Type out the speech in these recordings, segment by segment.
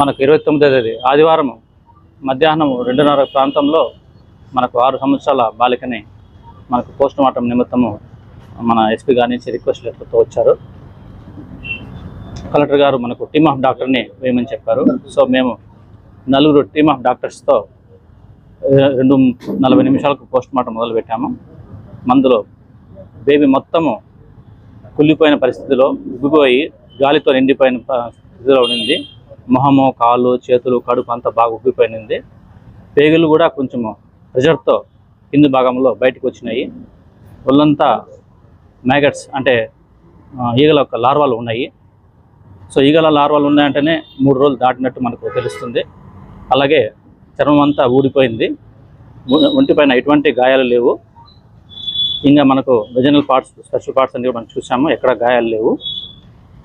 మనకు ఇరవై తొమ్మిదో తేదీ ఆదివారం మధ్యాహ్నం రెండున్నర ప్రాంతంలో మనకు ఆరు సంవత్సరాల బాలికని మనకు పోస్ట్ మార్టం నిమిత్తము మన ఎస్పీ గారి నుంచి రిక్వెస్ట్ లెటర్తో వచ్చారు. కలెక్టర్ గారు మనకు టీమ్ ఆఫ్ డాక్టర్ని వేయమని చెప్పారు. సో మేము నలుగురు టీమ్ ఆఫ్ డాక్టర్స్తో రెండు నలభై నిమిషాలకు పోస్ట్ మార్టం మొదలుపెట్టాము మందులో బేబీ మొత్తము కుళ్ళిపోయిన పరిస్థితిలో ఉబ్బిపోయి గాలితో నిండిపోయిన స్థితిలో ఉండింది. మొహము కాళ్ళు చేతులు కడుపు అంతా బాగా ఉబ్బిపోయినది. పేగులు కూడా కొంచెము ప్రెజర్తో కింది భాగంలో బయటకు వచ్చినాయి. ఒళ్ళంతా మ్యాగట్స్ అంటే ఈగల యొక్క లార్వాలు ఉన్నాయి. సో ఈగల లార్వాలు ఉన్నాయంటేనే మూడు రోజులు దాటినట్టు మనకు తెలుస్తుంది. అలాగే చర్మం అంతా ఊడిపోయింది. ఒంటిపైన ఎటువంటి గాయాలు లేవు. ఇంకా మనకు వెజనల్ పార్ట్స్ స్పెషల్ పార్ట్స్ అన్ని కూడా మనం చూసాము. ఎక్కడ గాయాలు లేవు.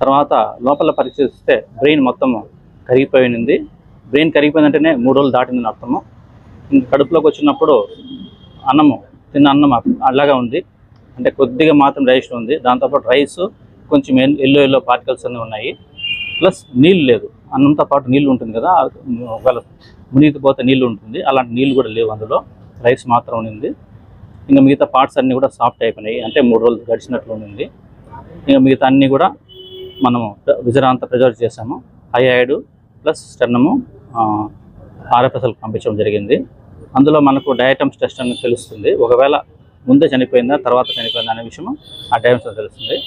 తర్వాత లోపల పరిశీలిస్తే బ్రెయిన్ మొత్తం కరిగిపోయింది. బ్రెయిన్ కరిగిపోయిందంటేనే మూడు రోజులు దాటిందని అర్థము ఇంకా కడుపులోకి వచ్చినప్పుడు అన్నము తిన్న అన్నం అలాగా ఉంది. అంటే కొద్దిగా మాత్రం రైస్ ఉంది. దాంతోపాటు రైస్ కొంచెం ఎల్లో ఎల్లో పార్టికల్స్ అన్నీ ఉన్నాయి. ప్లస్ నీళ్ళు లేదు. అన్నంతో పాటు నీళ్ళు ఉంటుంది కదా ఒకవేళ మునిగిపోతే నీళ్ళు ఉంటుంది. అలాంటి నీళ్ళు కూడా లేవు అందులో. రైస్ మాత్రం ఉంది ఇంకా మిగతా పార్ట్స్ అన్నీ కూడా సాఫ్ట్ అయిపోయినాయి. అంటే మూడు రోజులు గడిచినట్లు ఉంది ఇంకా మిగతా అన్నీ కూడా మనము విజరాంత ప్రిజర్వ్ చేసాము. హైఐడ్ ప్లస్ స్టెన్నము ఆర్ఎఫ్ఎస్ఎల్కి పంపించడం జరిగింది. అందులో మనకు డయాటమ్స్ టెస్ట్ అని తెలుస్తుంది. ఒకవేళ ముందే చనిపోయిందా తర్వాత చనిపోయిందా అనే విషయం ఆ డయాటమ్స్ తెలుస్తుంది.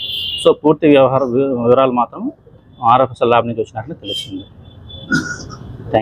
సో పూర్తి వ్యవహార వివరాలు మాత్రం ఆర్ఎఫ్ఎస్ఎల్ ల్యాబ్ నుంచి వచ్చినట్లు తెలుస్తుంది.